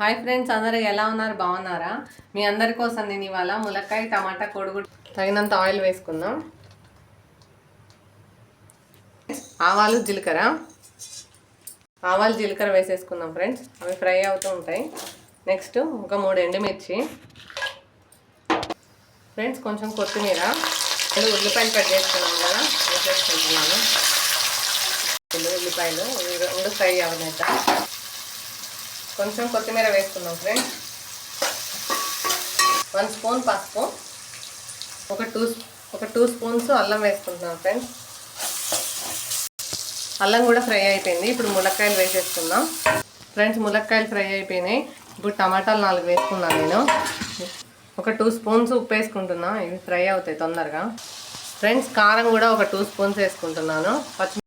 Hi friends అందరూ ఎలా ఉన్నారు? బాగున్నారా? మీ అందరి కోసం నేను ఇవాళ ములక్కాయ టమాటా కొడుగు తగినంత ఆయిల్ వేసుకుందాం. ఆవాలు జీలకర్ర. ఆవాలు జీలకర్ర వేసేసుకుందాం ఫ్రెండ్స్. అవి ఫ్రై అవుతూ ఉంటాయి. నెక్స్ట్ ఒక మూడు ఎండుమిర్చి. ఫ్రెండ్స్ కొంచెం కొత్తిమీర. ఉల్లిపాయలు కట్ చేసుకున్నాం కదా వేసేసుకుంటున్నాను. ఉల్లిపాయలు రెండు ఫ్రై అవ్వనట్ట కొంచెం కొత్తిమీర వేసుకుందాం ఫ్రెండ్స్ వన్ స్పూన్ పసుపు ఒక టూ ఒక టూ స్పూన్స్ అల్లం వేసుకుంటున్నాం ఫ్రెండ్స్ అల్లం కూడా ఫ్రై అయిపోయింది. ఇప్పుడు ములక్కాయలు వేసేసుకుందాం. ఫ్రెండ్స్ ములక్కాయలు ఫ్రై అయిపోయినాయి. ఇప్పుడు టమాటాలు నాలుగు వేసుకున్నాను నేను. ఒక టూ స్పూన్స్ ఉప్పు వేసుకుంటున్నా. ఇవి ఫ్రై అవుతాయి తొందరగా. ఫ్రెండ్స్ కారం కూడా ఒక టూ స్పూన్స్ వేసుకుంటున్నాను. పచ్చి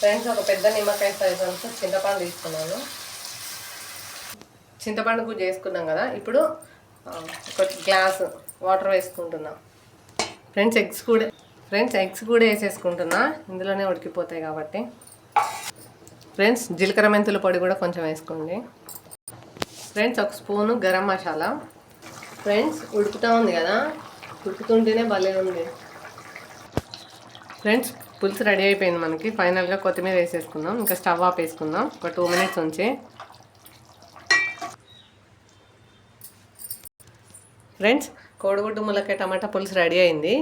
ఫ్రెండ్స్ ఒక పెద్ద నిమ్మకాయ సైజ్ అంతా చింతపండు తీసుకున్నాను. చింతపండు గుజ్జు చేసుకున్నాం కదా ఇప్పుడు ఒక గ్లాస్ వాటర్ వేసుకుంటున్నాం. ఫ్రెండ్స్ ఎగ్స్ కూడా ఫ్రెండ్స్ ఎగ్స్ కూడా వేసేసుకుంటున్నా. ఇందులోనే ఉడికిపోతాయి కాబట్టి. ఫ్రెండ్స్ జీలకర్ర మెంతుల పొడి కూడా కొంచెం వేసుకోండి. ఫ్రెండ్స్ ఒక స్పూను గరం మసాలా. ఫ్రెండ్స్ ఉడుకుతూ ఉంది కదా ఉడుకుతుంటేనే భలే ఉంది. ఫ్రెండ్స్ పులుసు రెడీ అయిపోయింది మనకి. ఫైనల్గా కొత్తిమీర వేసేసుకుందాం. ఇంకా స్టవ్ ఆఫ్ వేసుకుందాం. ఒక టూ మినిట్స్ ఉంచి. ఫ్రెండ్స్ కోడిగుడ్డు ములక్కాయ టమాటా పులుసు రెడీ అయింది.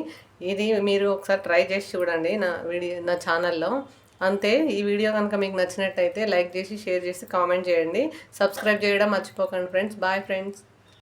ఇది మీరు ఒకసారి ట్రై చేసి చూడండి నా వీడియో నా ఛానల్లో. అంతే ఈ వీడియో కనుక మీకు నచ్చినట్టయితే లైక్ చేసి షేర్ చేసి కామెంట్ చేయండి. సబ్స్క్రైబ్ చేయడం మర్చిపోకండి ఫ్రెండ్స్. Bye friends.